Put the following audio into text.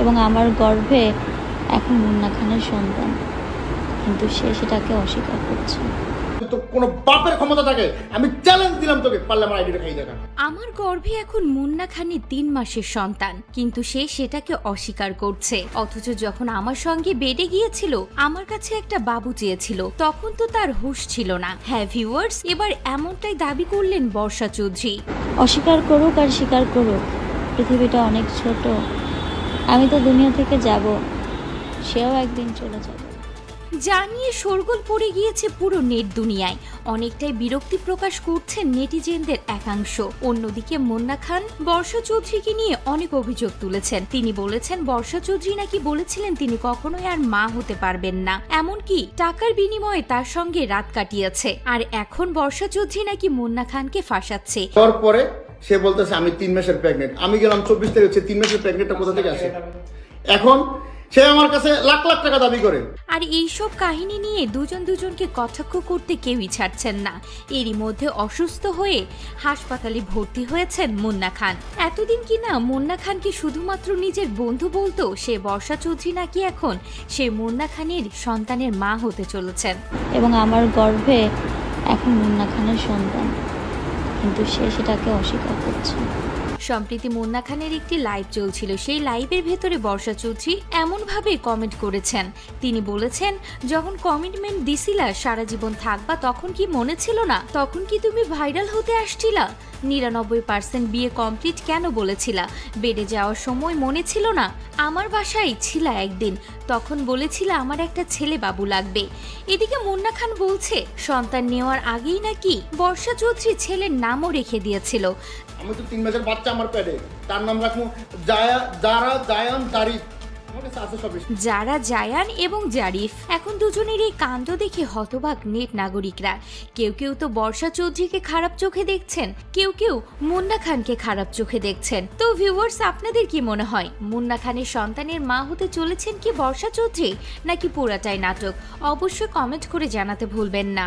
এবং আমার গর্ভে এখন মুন্না খানের সন্তান। কিন্তু সে সেটাকে অস্বীকার করছে। তো কোনো বাপের ক্ষমতা থাকে আমি চ্যালেঞ্জ দিলাম তোকে পারলে আমার আইডিটা খাই দেখা। আমার গর্ভে এখন মুন্না খানের তিন মাসের সন্তান কিন্তু সে সেটাকে অস্বীকার করছে। অথচ যখন আমার সঙ্গে বেডে গিয়েছিল আমার কাছে একটা বাবু চেয়েছিল তখন তো তার হুঁশ ছিল না। হ্যাঁ ভিউয়ার্স এবার এমনটাই দাবি করলেন বর্ষা চৌধুরী। অস্বীকার করুক আর স্বীকার করুক পৃথিবীটা অনেক ছোট। আমি তো দুনিয়া থেকে যাব। সেও একদিন চলে যাবে। যা নিয়ে শোরগোল পড়ে গিয়েছে পুরো নেট দুনিয়ায়। অনেকটাই বিরক্তি প্রকাশ করছেন নেটিজেনদের একাংশ। অন্যদিকে মুন্না খান বর্ষা চৌধুরীকে নিয়ে অনেক অভিযোগ তুলেছেন। তিনি বলেছেন বর্ষা চৌধুরী নাকি বলেছিলেন তিনি কখনোই আর মা হতে পারবেন না। এমনকি টাকার বিনিময়ে তার সঙ্গে রাত কাটিয়েছে। আর এখন বর্ষা চৌধুরী নাকি মুন্না খানকে ফাঁসাচ্ছে। পরে সে বলতেছে আমি তিন মাসের প্রেগনেন্ট আমি গেলাম চব্বিশ তারিখ হচ্ছে তিন মাসের প্রেগনেন্টটা কোথা থেকে আসে? এখন সে আমার কাছে লাখ লাখ টাকা দাবি করে। আর এইসব কাহিনী নিয়ে দুজন দুজনকে কটাক্ষ করতে কেউই ছাড়ছেন না। এরই মধ্যে অসুস্থ হয়ে হাসপাতালে ভর্তি হয়েছেন মুন্না খান। এতদিন কিনা মুন্না খানকে শুধুমাত্র নিজের বন্ধু বলতো সে বর্ষা চৌধুরী নাকি এখন সে মুন্না খানের সন্তানের মা হতে চলেছেন। এবং আমার গর্ভে এখন মুন্না খানের সন্তান। কিন্তু সে সেটাকে অস্বীকার করছে। সম্প্রীতি মুন্না খানের একটি লাইভ চলছিল। সেই লাইভের ভেতরে বর্ষা চৌধুরী এমনভাবে কমেন্ট করেছেন। তিনি বলেছেন, যখন কমিটমেন্ট দিছিলা, সারা জীবন থাকবা, তখন কি মনে ছিল না? তখন কি তুমি ভাইরাল হতে আসছিলা? নিরানব্বই পার্সেন্ট বিয়ে কমপ্লিট কেন বলেছিলা? বেডে যাওয়ার সময় মনে ছিল না, আমার বাসায় ছিলা একদিন। তখন বলেছিল আমার একটা ছেলে বাবু লাগবে। এদিকে মুন্না খান বলছে, সন্তান নেওয়ার আগেই নাকি বর্ষা চৌধুরী ছেলের নামও রেখে দিয়েছিল। আমি তো তিন মাসের বাচ্চা আমার পেটে। তার নাম রাখব জায়া যারা জায়ান তারিফ যারা জায়ান এবং জারিফ, এখন দুজনের এই কাণ্ড দেখে হতবাক নেট নাগরিকরা। কেউ কেউ তো বর্ষা চৌধুরীকে খারাপ চোখে দেখছেন, কেউ কেউ মুন্না খানকে খারাপ চোখে দেখছেন। তো ভিউয়ার্স আপনাদের কি মনে হয়, মুন্না খানের সন্তানের মা হতে চলেছেন কি বর্ষা চৌধুরী, নাকি পুরাটাই নাটক? অবশ্যই কমেন্ট করে জানাতে ভুলবেন না।